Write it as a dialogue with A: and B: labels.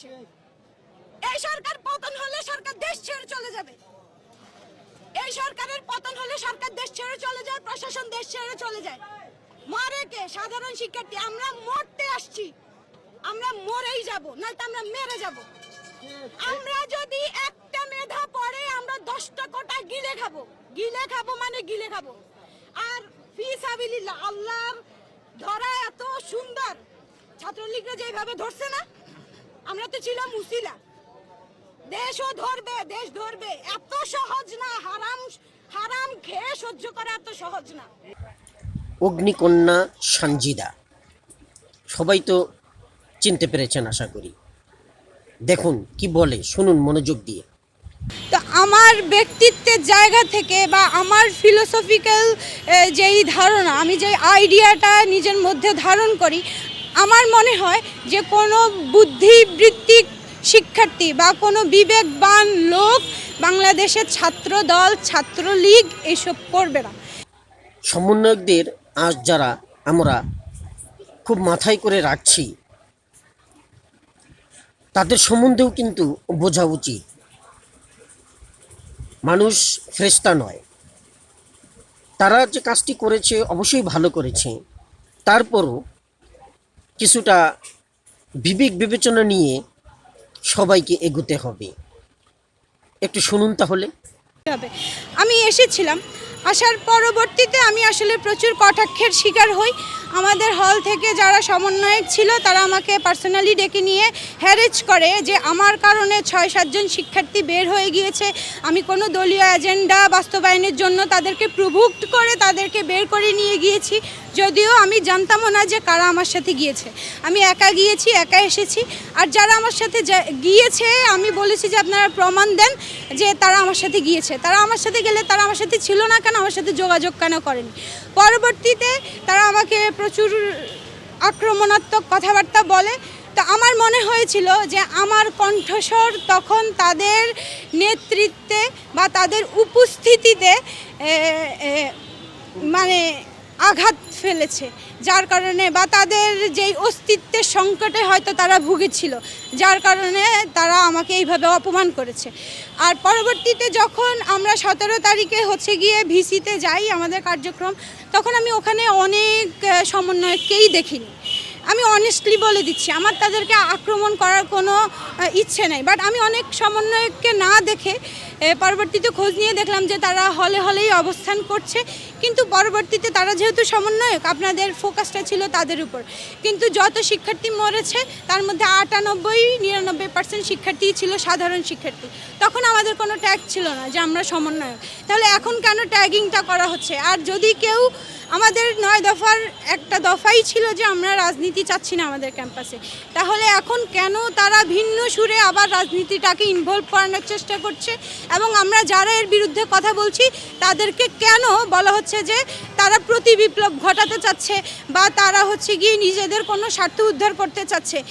A: আসে এই সরকার পতন হলে সরকার দেশ ছেড়ে চলে যাবে। এই সরকারের পতন হলে সরকার দেশ ছেড়ে চলে যায়, প্রশাসন দেশ ছেড়ে চলে যায়। মরে কে? সাধারণ শিক্ষার্থী, আমরা মরতে আসছি। আমরা মরেই যাব নয়তো আমরা মেরে যাব। আমরা যদি একটা মেধা পড়ে, আমরা দশটা কোটা গিলে খাব। গিলে খাব মানে গিলে খাব। আর ফি সাবিলিল্লাহ, আল্লাহর ধরা এত সুন্দর। ছাত্রলীগরা যেভাবে ধরছে না আমরা তো ছিলাম উসিলা। দেশও ধরবে দেশ ধরবে। এত সহজ না হারাম হারাম খেয়ে সহ্য করা এত সহজ না।
B: অগ্নিকন্যা সঞ্জিদা সবাই তো চিনতে পেরেছেন আশা করি। দেখুন কি বলে শুনুন মনোযোগ দিয়ে।
C: তো আমার ব্যক্তিত্বের জায়গা থেকে বা আমার ফিলোসফিক্যাল যেই ধারণা আমি যে আইডিয়াটা নিজের মধ্যে ধারণ করি আমার মনে হয় যে কোনো বুদ্ধিবৃত্তিক শিক্ষার্থী বা কোনো বিবেকবান লোক বাংলাদেশের ছাত্র দল ছাত্রলীগ এসব করবে না।
B: সমন্বয়কদের আজ যারা আমরা খুব মাথায় করে রাখছি, তাদের সম্বন্ধেও কিন্তু বোঝা উচিত। মানুষ ফ্রেস্তা নয়। তারা যে কাজটি করেছে অবশ্যই ভালো করেছে। তারপরও কিছুটা বিবেক বিবেচনা নিয়ে সবাইকে এগুতে হবে। একটু শুনুন তাহলে।
C: আমি এসেছিলাম। আসার পরবর্তীতে আমি আসলে প্রচুর কটাক্ষের শিকার হই। আমাদের হল থেকে যারা সমন্বয়ক ছিল, তারা আমাকে পার্সোনালি ডেকে নিয়ে হ্যারেজ করে যে আমার কারণে ছয় সাতজন শিক্ষার্থী বের হয়ে গিয়েছে। আমি কোনো দলীয় এজেন্ডা বাস্তবায়নের জন্য তাদেরকে প্রভুক্ত করে তাদেরকে বের করে নিয়ে গিয়েছি। যদিও আমি জানতামও না যে কারা আমার সাথে গিয়েছে। আমি একা গিয়েছি, একা এসেছি। আর যারা আমার সাথে গিয়েছে, আমি বলেছি যে আপনারা প্রমাণ দেন যে তারা আমার সাথে গিয়েছে। তারা আমার সাথে গেলে তারা আমার সাথে ছিল না কেন? আমার সাথে যোগাযোগ কেন করেনি? পরবর্তীতে তারা আমাকে প্রচুর আক্রমণাত্মক কথাবার্তা বলে। তো আমার মনে হয়েছিল যে আমার কণ্ঠস্বর তখন তাদের নেতৃত্বে বা তাদের উপস্থিতিতে মানে আঘাত ফেলেছে। যার কারণে বা তাদের যেই অস্তিত্বের সংকটে হয়তো তারা ভুগেছিল যার কারণে তারা আমাকে এইভাবে অপমান করেছে। আর পরবর্তীতে যখন আমরা সতেরো তারিখে হচ্ছে গিয়ে ভিসিতে যাই আমাদের কার্যক্রম তখন আমি ওখানে অনেক আহ, সমন্বয়ককেই দেখিনি। আমি অনেস্টলি বলে দিচ্ছি আমার তাদেরকে আক্রমণ করার কোনো ইচ্ছে নেই। বাট আমি অনেক সমন্বয়ককে না দেখে পরবর্তীতে খোঁজ নিয়ে দেখলাম যে তারা হলে হলেই অবস্থান করছে। কিন্তু পরবর্তীতে তারা যেহেতু সমন্বয়ক, আপনাদের ফোকাসটা ছিল তাদের উপর। কিন্তু যত শিক্ষার্থী মরেছে, তার মধ্যে আটানব্বই, নিরানব্বই পার্সেন্ট শিক্ষার্থীই ছিল সাধারণ শিক্ষার্থী। তখন আমাদের কোনো ট্যাগ ছিল না যে আমরা সমন্বয়ক। তাহলে এখন কেন ট্যাগিংটা করা হচ্ছে? আর যদি কেউ আমাদের নয় দফার একটা দফাই ছিল যে আমরা রাজনীতি চাচ্ছি না আমাদের ক্যাম্পাসে তাহলে এখন কেন তারা ভিন্ন সুরে আবার রাজনীতিটাকে ইনভলভ করানোর চেষ্টা করছে? এবং আমরা যারা এর বিরুদ্ধে কথা বলছি, তাদেরকে কেন বলা হচ্ছে যে তারা প্রতি বিপ্লব ঘটাতে চাচ্ছে বা তারা হচ্ছে গিয়ে নিজেদের কোনো স্বার্থ উদ্ধার করতে চাচ্ছে।